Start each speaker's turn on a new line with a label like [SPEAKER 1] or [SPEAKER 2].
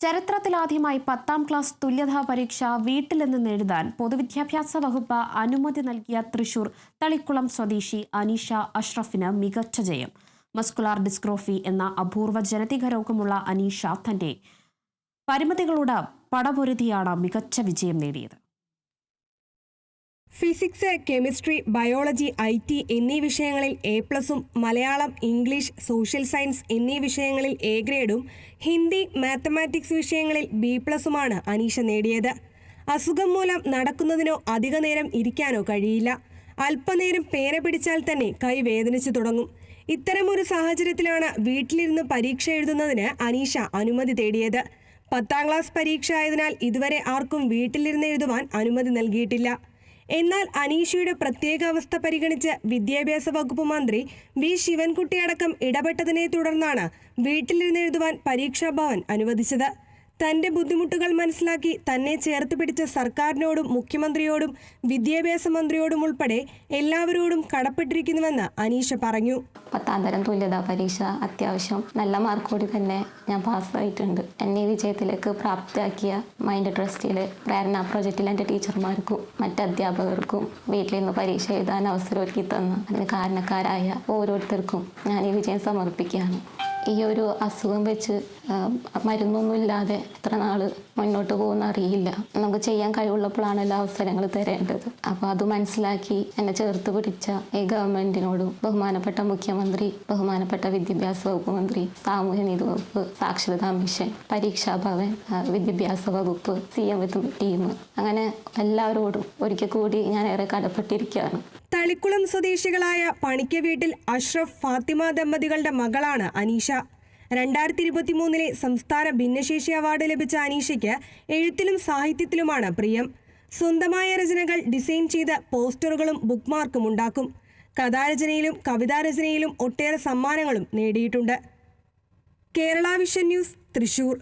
[SPEAKER 1] ചരിത്രത്തിലാദ്യമായി പത്താം ക്ലാസ് തുല്യതാ പരീക്ഷ വീട്ടിൽ നിന്ന് എഴുതാൻ പൊതുവിദ്യാഭ്യാസ വകുപ്പ് അനുമതി നൽകിയ തൃശൂർ തളിക്കുളം സ്വദേശി അനീഷ അഷ്റഫിന് മികച്ച ജയം. മസ്കുലാർ ഡിസ്ക്രോഫി എന്ന അപൂർവ ജനതിക രോഗമുള്ള അനീഷ തന്റെ പരിമിതികളോട് പടപൊരുതിയാണ് മികച്ച വിജയം നേടിയത്.
[SPEAKER 2] Physics chemistry biology I T എന്നീ വിഷയങ്ങളിൽ എ പ്ലസും മലയാളം ഇംഗ്ലീഷ് സോഷ്യൽ സയൻസ് എന്നീ വിഷയങ്ങളിൽ എ ഗ്രേഡും ഹിന്ദി മാത്തമാറ്റിക്സ് വിഷയങ്ങളിൽ ബി പ്ലസുമാണ് അനീഷ നേടിയത്. അസുഖം മൂലം നടക്കുന്നതിനോ അധിക നേരം ഇരിക്കാനോ കഴിയില്ല. അല്പനേരം പേന പിടിച്ചാൽ തന്നെ കൈ വേദനിച്ചു തുടങ്ങും. ഇത്തരമൊരു സാഹചര്യത്തിലാണ് വീട്ടിലിരുന്ന് പരീക്ഷ എഴുതുന്നതിന് അനീഷ അനുമതി തേടിയത്. പത്താം ക്ലാസ് പരീക്ഷ ആയതിനാൽ ഇതുവരെ ആർക്കും വീട്ടിലിരുന്ന് എഴുതുവാൻ അനുമതി നൽകിയിട്ടില്ല. എന്നാൽ അനീഷയുടെ പ്രത്യേക അവസ്ഥ പരിഗണിച്ച് വിദ്യാഭ്യാസ വകുപ്പ് മന്ത്രി വി ശിവൻകുട്ടിയടക്കം ഇടപെട്ടതിനെ തുടർന്നാണ് വീട്ടിലിരുന്ന് എഴുതുവാൻ പരീക്ഷാ ഭവൻ അനുവദിച്ചത് തന്റെ ബുദ്ധിമുട്ടുകൾ മനസ്സിലാക്കി തന്നെ ചേർത്ത് പിടിച്ച സർക്കാരിനോടും മുഖ്യമന്ത്രിയോടും വിദ്യാഭ്യാസ മന്ത്രിയോടും ഉൾപ്പെടെ എല്ലാവരോടും കടപ്പെട്ടിരിക്കുന്നുവെന്ന് അനീഷ പറഞ്ഞു.
[SPEAKER 3] പത്താം തരം തുല്യതാ പരീക്ഷ അത്യാവശ്യം നല്ല മാർക്കോടി തന്നെ ഞാൻ പാസ്സായിട്ടുണ്ട്. എന്നെ വിജയത്തിലേക്ക് പ്രാപ്തയാക്കിയ മൈൻഡ് ട്രസ്റ്റിലെ പ്രേരണ പ്രോജക്റ്റിലെ എന്റെ ടീച്ചർമാർക്കും മറ്റ് അധ്യാപകർക്കും വീട്ടിൽ നിന്ന് പരീക്ഷ എഴുതാൻ അവസരം ഒരുക്കി തന്ന അതിന് കാരണക്കാരായ ഓരോരുത്തർക്കും ഞാൻ ഈ വിജയം സമർപ്പിക്കുകയാണ്. ഈ ഒരു അസുഖം വെച്ച് മരുന്നൊന്നും ഇല്ലാതെ എത്ര നാൾ മുന്നോട്ട് പോകുന്ന അറിയില്ല. നമുക്ക് ചെയ്യാൻ കഴിവുള്ളപ്പോഴാണ് എല്ലാ അവസരങ്ങൾ തരേണ്ടത്. അപ്പോൾ അത് മനസ്സിലാക്കി എന്നെ ചേർത്ത് പിടിച്ച ഈ ഗവൺമെന്റിനോടും ബഹുമാനപ്പെട്ട മുഖ്യമന്ത്രി ബഹുമാനപ്പെട്ട വിദ്യാഭ്യാസ വകുപ്പ് മന്ത്രി സാമൂഹ്യനീതി വകുപ്പ് സാക്ഷരതാ മിഷൻ പരീക്ഷാ ഭവൻ വിദ്യാഭ്യാസ വകുപ്പ് സി എം ടീം. അങ്ങനെ എല്ലാവരോടും ഒരിക്കൽ കൂടി ഞാൻ ഏറെ കടപ്പെട്ടിരിക്കുകയാണ്.
[SPEAKER 2] തളിക്കുളം സ്വദേശികളായ പണിക്ക വീട്ടിൽ അഷ്റഫ് ഫാത്തിമ ദമ്പതികളുടെ മകളാണ് അനീഷ. രണ്ടായിരത്തി ഇരുപത്തി മൂന്നിലെ സംസ്ഥാന ഭിന്നശേഷി അവാർഡ് ലഭിച്ച അനീഷയ്ക്ക് എഴുത്തിലും സാഹിത്യത്തിലുമാണ് പ്രിയം. സ്വന്തമായ രചനകൾ ഡിസൈൻ ചെയ്ത പോസ്റ്ററുകളും ബുക്ക്മാർക്കും ഉണ്ടാക്കും. കഥാരചനയിലും കവിതാരചനയിലും ഒട്ടേറെ സമ്മാനങ്ങളും നേടിയിട്ടുണ്ട്. Kerala vision news Thrissur.